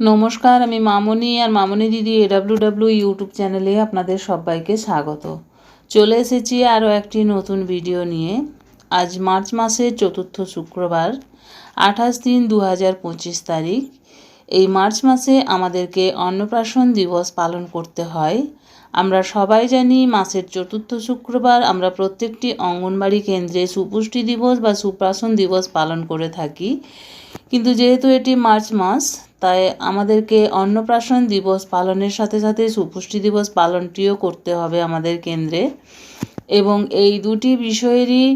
নমস্কার, আমি মামনি আর মামনি দিদি এডাব্লিউ ডাব্লিউ ইউটিউব চ্যানেলে আপনাদের সবাইকে স্বাগত। চলে এসেছি আরও একটি নতুন ভিডিও নিয়ে। আজ মার্চ মাসের চতুর্থ শুক্রবার, আঠাশ তিন দু হাজার পঁচিশ তারিখ। এই মার্চ মাসে আমাদেরকে অন্নপ্রাশন দিবস পালন করতে হয়। আমরা সবাই জানি মাসের চতুর্থ শুক্রবার আমরা প্রত্যেকটি অঙ্গনবাড়ি কেন্দ্রে সুপুষ্টি দিবস বা সুপ্রাশন দিবস পালন করে থাকি। কিন্তু যেহেতু এটি মার্চ মাস তাই আমাদেরকে অন্নপ্রাশন দিবস পালনের সাথে সাথে সুপুষ্টি দিবস পালনটিও করতে হবে আমাদের কেন্দ্রে। এবং এই দুটি বিষয়েরই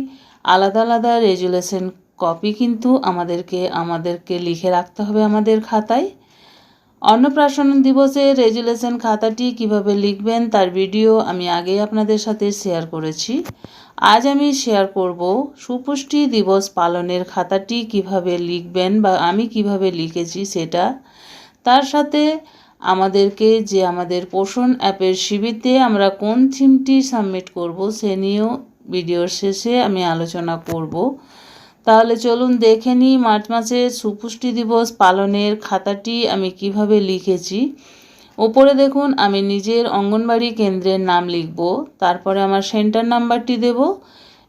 আলাদা আলাদা রেজুলেশন কপি কিন্তু আমাদেরকে আমাদেরকে লিখে রাখতে হবে আমাদের খাতায়। অন্নপ্রাশন দিবসে রেজুলেশন খাতাটি কীভাবে লিখবেন তার ভিডিও আমি আগেই আপনাদের সাথে শেয়ার করেছি। আজ আমি শেয়ার করব সুপুষ্টি দিবস পালনের খাতাটি কীভাবে লিখবেন বা আমি কীভাবে লিখেছি সেটা। তার সাথে আমাদেরকে যে আমাদের পোষণ অ্যাপের শিবিরতে আমরা কোন থিমটি সাবমিট করব সে নিয়েও ভিডিওর শেষে আমি আলোচনা করব। তাহলে চলুন দেখে নিই মার্চ মাসের সুপুষ্টি দিবস পালনের খাতাটি আমি কীভাবে লিখেছি। ওপরে দেখুন, আমি নিজের অঙ্গনবাড়ি কেন্দ্রের নাম লিখব, তারপরে আমার সেন্টার নাম্বারটি দেব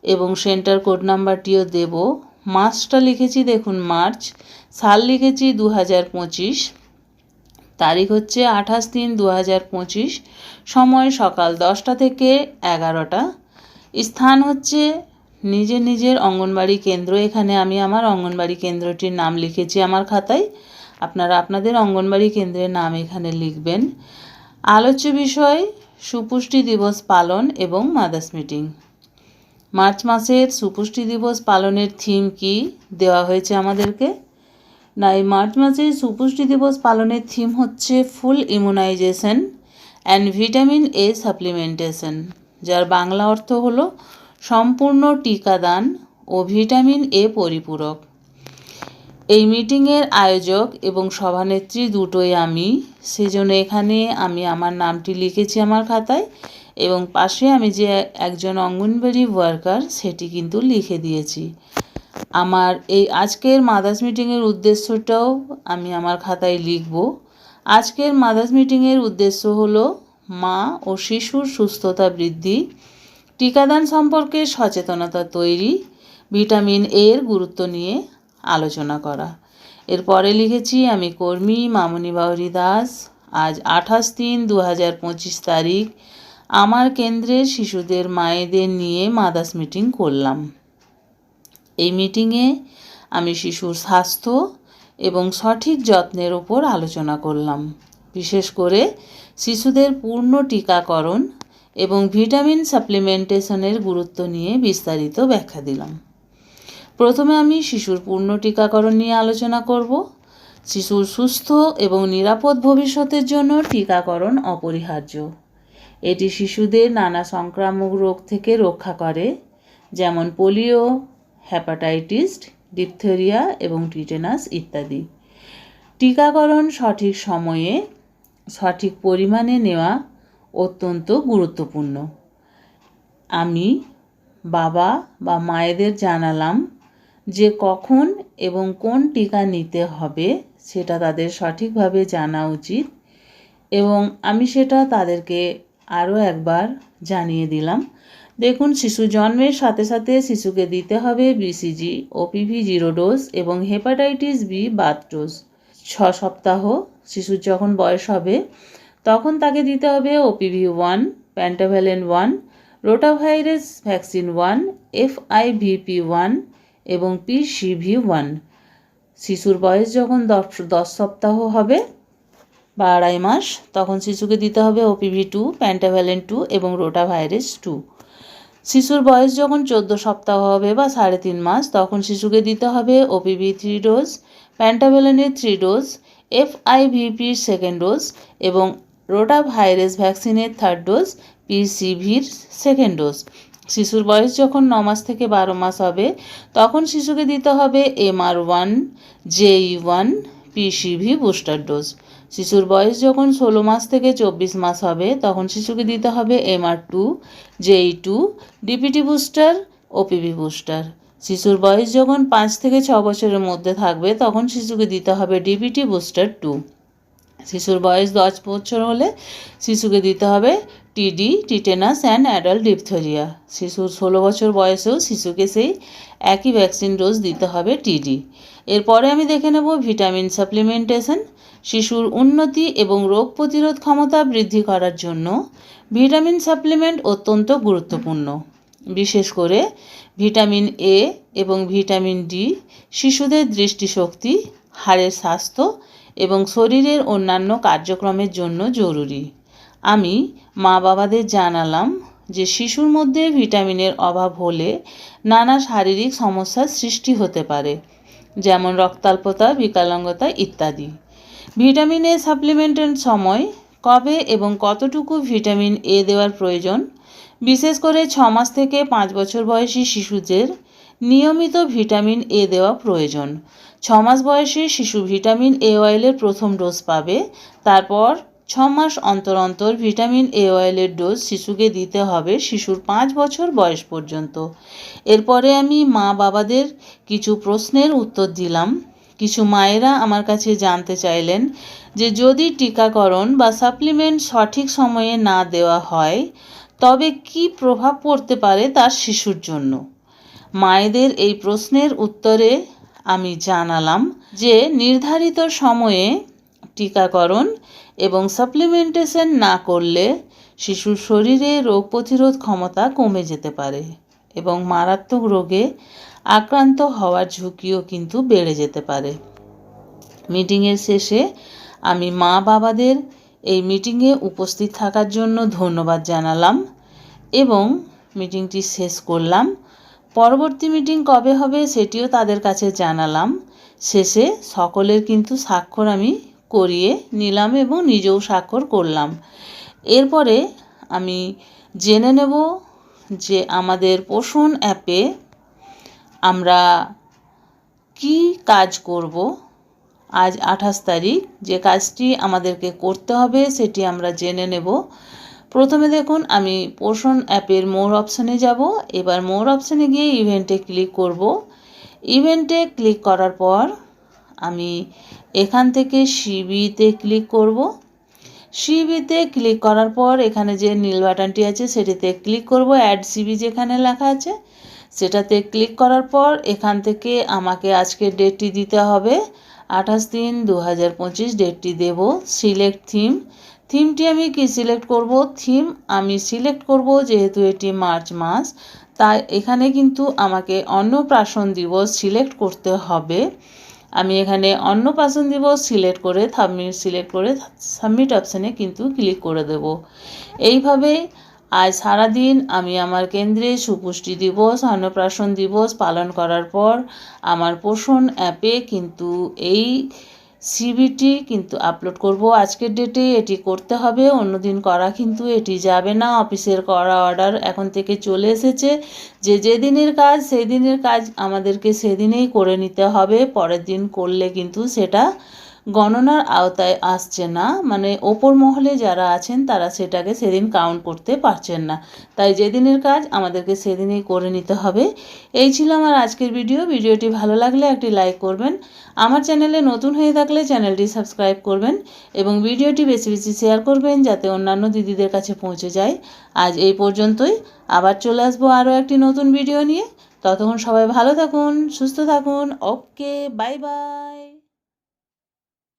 এবং সেন্টার কোড নাম্বারটিও দেব। মাসটা লিখেছি দেখুন মার্চ, সাল লিখেছি দু হাজার পঁচিশ, তারিখ হচ্ছে আঠাশ তিন দু হাজার পঁচিশ, সময় সকাল দশটা থেকে এগারোটা, স্থান হচ্ছে নিজের নিজের অঙ্গনবাড়ি কেন্দ্র। এখানে আমি আমার অঙ্গনবাড়ি কেন্দ্রটির নাম লিখেছি আমার খাতায়। আপনারা আপনাদের অঙ্গনবাড়ি কেন্দ্রের নাম এখানে লিখবেন। আলোচ্য বিষয়, সুপুষ্টি দিবস পালন এবং মাদার্স মিটিং মার্চ মাসের সুপুষ্টি দিবস পালনের থিম কি? দেওয়া হয়েছে আমাদেরকে। না, এই মার্চ মাসে সুপুষ্টি দিবস পালনের থিম হচ্ছে full immunisation and vitamin A supplementation যার বাংলা অর্থ হলো সম্পূর্ণ টিকাদান ও ভিটামিন এ পরিপূরক। এই মিটিংয়ের আয়োজক এবং সভানেত্রী দুটোই আমি। সেজন্য এখানে আমি আমার নামটি লিখেছি আমার খাতায় এবং পাশে আমি যে একজন অঙ্গনবাড়ি ওয়ার্কার সেটি কিন্তু লিখে দিয়েছি। আমার এই আজকের মাদার্স মিটিংয়ের উদ্দেশ্যটাও আমি আমার খাতায় লিখব। আজকের মাদার্স মিটিংয়ের উদ্দেশ্য হলো মা ও শিশুর সুস্থতা বৃদ্ধি। টিকাদান সম্পর্কে সচেতনতা তৈরি, ভিটামিন এর গুরুত্ব নিয়ে আলোচনা করা। এরপরে লিখেছি, আমি কর্মী মামনি বাউরি দাস, আজ আঠাশ তিন দু হাজার পঁচিশ তারিখ, আমার কেন্দ্রের শিশুদের মায়েদের নিয়ে মাদার্স মিটিং করলাম। এই মিটিংয়ে আমি শিশুর স্বাস্থ্য এবং সঠিক যত্নের ওপর আলোচনা করলাম। বিশেষ করে শিশুদের পূর্ণ টিকাকরণ এবং ভিটামিন সাপ্লিমেন্টেশনের গুরুত্ব নিয়ে বিস্তারিত ব্যাখ্যা দিলাম। প্রথমে আমি শিশুর পূর্ণ টিকাকরণ নিয়ে আলোচনা করব। শিশুর সুস্থ এবং নিরাপদ ভবিষ্যতের জন্য টিকাকরণ অপরিহার্য। এটি শিশুদের নানা সংক্রামক রোগ থেকে রক্ষা করে, যেমন পোলিও হ্যাপাটাইটিস ডিপথেরিয়া এবং টিটেনাস ইত্যাদি। টিকাকরণ সঠিক সময়ে, সঠিক পরিমাণে নেওয়া অত্যন্ত গুরুত্বপূর্ণ। আমি বাবা বা মায়েদের জানালাম যে কখন এবং কোন টিকা নিতে হবে সেটা তাদের সঠিকভাবে জানা উচিত এবং আমি সেটা তাদেরকে আরও একবার জানিয়ে দিলাম। দেখুন, শিশু জন্মের সাথে সাথে শিশুকে দিতে হবে বিসিজি ওপিভি জিরো ডোজ এবং হেপাটাইটিস বি বাথ ডোজ। ছ সপ্তাহ শিশুর যখন বয়স হবে তখন তাকে দিতে হবে OPV one pentavalent one rotavirus vaccine one FIVP one এবং পিসিভি ওয়ান শিশুর বয়স যখন দশ দশ সপ্তাহ হবে, বা আড়াই মাস, তখন শিশুকে দিতে হবে ওপিভি টু প্যান্টাভ্যালেন টু এবং রোটাভাইরাস টু শিশুর বয়স যখন চোদ্দ সপ্তাহ হবে বা সাড়ে তিন মাস, তখন শিশুকে দিতে হবে ওপিভি থ্রি ডোজ প্যান্টাভেলেনের থ্রি ডোজ এফআইভিপির সেকেন্ড ডোজ এবং রোটা ভাইরাস ভ্যাকসিনের থার্ড ডোজ পিসিভির সেকেন্ড ডোজ শিশুর বয়স যখন ন মাস থেকে বারো মাস হবে, তখন শিশুকে দিতে হবে MR one JE one PCV booster dose শিশুর বয়স যখন ষোলো মাস থেকে চব্বিশ মাস হবে, তখন শিশুকে দিতে হবে MR two JE two DPT booster OPV booster শিশুর বয়স যখন পাঁচ থেকে ছ বছরের মধ্যে থাকবে, তখন শিশুকে দিতে হবে ডিপিটি বুস্টার টু শিশুর বয়স দশ বছর হলে শিশুকে দিতে হবে টিডি টিটেনাস অ্যান্ড অ্যাডাল্ট ডিপথেরিয়া শিশুর ষোলো বছর বয়সেও শিশুকে সেই একই ভ্যাকসিন ডোজ দিতে হবে টিডি এরপরে আমি দেখে নেব ভিটামিন সাপ্লিমেন্টেশন শিশুর উন্নতি এবং রোগ প্রতিরোধ ক্ষমতা বৃদ্ধি করার জন্য ভিটামিন সাপ্লিমেন্ট অত্যন্ত গুরুত্বপূর্ণ। বিশেষ করে ভিটামিন এ এবং ভিটামিন ডি শিশুদের দৃষ্টিশক্তি, হাড়ের স্বাস্থ্য এবং শরীরের অন্যান্য কার্যক্রমের জন্য জরুরি। আমি মা বাবাদের জানালাম যে শিশুর মধ্যে ভিটামিনের অভাব হলে নানা শারীরিক সমস্যার সৃষ্টি হতে পারে, যেমন রক্তাল্পতা, বিকলাঙ্গতা ইত্যাদি। ভিটামিন এ সাপ্লিমেন্টের সময় কবে এবং কতটুকু ভিটামিন এ দেওয়ার প্রয়োজন? বিশেষ করে ছ মাস থেকে পাঁচ বছর বয়সী শিশুদের নিয়মিত ভিটামিন এ দেওয়া প্রয়োজন। ছ মাস বয়সী শিশু ভিটামিন এ অয়েলের প্রথম ডোজ পাবে। তারপর ছ মাস অন্তর অন্তর ভিটামিন এ অয়েলের ডোজ শিশুকে দিতে হবে শিশুর পাঁচ বছর বয়স পর্যন্ত। এরপরে আমি মা বাবাদের কিছু প্রশ্নের উত্তর দিলাম। কিছু মায়েরা আমার কাছে জানতে চাইলেন যে যদি টিকাকরণ বা সাপ্লিমেন্ট সঠিক সময়ে না দেওয়া হয়, তবে কি প্রভাব পড়তে পারে তার শিশুর জন্য? মায়েদের এই প্রশ্নের উত্তরে আমি জানালাম যে নির্ধারিত সময়ে টিকাকরণ এবং সাপ্লিমেন্টেশন না করলে শিশুর শরীরে রোগ প্রতিরোধ ক্ষমতা কমে যেতে পারে এবং মারাত্মক রোগে আক্রান্ত হওয়ার ঝুঁকিও কিন্তু বেড়ে যেতে পারে। মিটিংয়ের শেষে আমি মা বাবাদের এই মিটিংয়ে উপস্থিত থাকার জন্য ধন্যবাদ জানালাম এবং মিটিংটি শেষ করলাম। পরবর্তী মিটিং কবে হবে সেটিও তাদের কাছে জানালাম। শেষে সকলের কিন্তু স্বাক্ষর আমি করিয়ে নিলাম এবং নিজেও স্বাক্ষর করলাম। এরপরে আমি জেনে নেব যে আমাদের পোষণ অ্যাপে আমরা কি কাজ করব। আজ আঠাশ তারিখ, যে কাজটি আমাদেরকে করতে হবে সেটি আমরা জেনে নেব। প্রথমে দেখুন, আমি পোষণ অ্যাপের মোর অপশানে যাব। এবার মোর অপশানে গিয়ে ইভেন্টে ক্লিক করব। ইভেন্টে ক্লিক করার পর আমি এখান থেকে সিবিতে ক্লিক করব। সিবিতে ক্লিক করার পর এখানে যে নীল বাটনটি আছে, সেটিতে ক্লিক করব। অ্যাড সিবি যেখানে লেখা আছে, সেটাতে ক্লিক করার পর এখান থেকে আমাকে আজকের ডেটটি দিতে হবে। আঠাশ তিন দু হাজার পঁচিশ ডেটটি দেব। সিলেক্ট থিম থিমটি আমি কি সিলেক্ট করব? থিম আমি সিলেক্ট করব যেহেতু এটি মার্চ মাস, তাই এখানে কিন্তু আমাকে অন্নপ্রাশন দিবস সিলেক্ট করতে হবে। আমি এখানে অন্নপ্রাশন দিবস সিলেক্ট করে সাবমিট সিলেক্ট করে সাবমিট অপশানে কিন্তু ক্লিক করে দেব। এইভাবে আজ সারাদিন আমি আমার কেন্দ্রে সুপুষ্টি দিবস, অন্নপ্রাশন দিবস পালন করার পর আমার পোষণ অ্যাপে কিন্তু এই সিবিটি কিন্তু আপলোড করব আজকের ডেটে এটি করতে হবে, অন্যদিন করা কিন্তু এটি যাবে না, অফিসের করা অর্ডার এখন থেকে চলে এসেছে। যে যেদিনের কাজ সেই দিনের কাজ আমাদেরকে সেদিনেই করে নিতে হবে, পরের দিন করলে কিন্তু সেটা গণনার আওতায় আসছে না। মানে ওপর মহলে যারা আছেন, তারা সেটাকে সেদিন কাউন্ট করতে পারছেন না। তাই যেদিনের কাজ আমাদেরকে সেদিনেই করে নিতে হবে। এই ছিল আমার আজকের ভিডিও ভিডিওটি ভালো লাগলে একটি লাইক করবেন। আমার চ্যানেলে নতুন হয়ে থাকলে চ্যানেলটি সাবস্ক্রাইব করবেন এবং ভিডিওটি বেশি বেশি শেয়ার করবেন যাতে অন্যান্য দিদিদের কাছে পৌঁছে যায়। আজ এই পর্যন্তই। আবার চলে আসব আরও একটি নতুন ভিডিও নিয়ে। ততক্ষণ সবাই ভালো থাকুন, সুস্থ থাকুন। Okay bye bye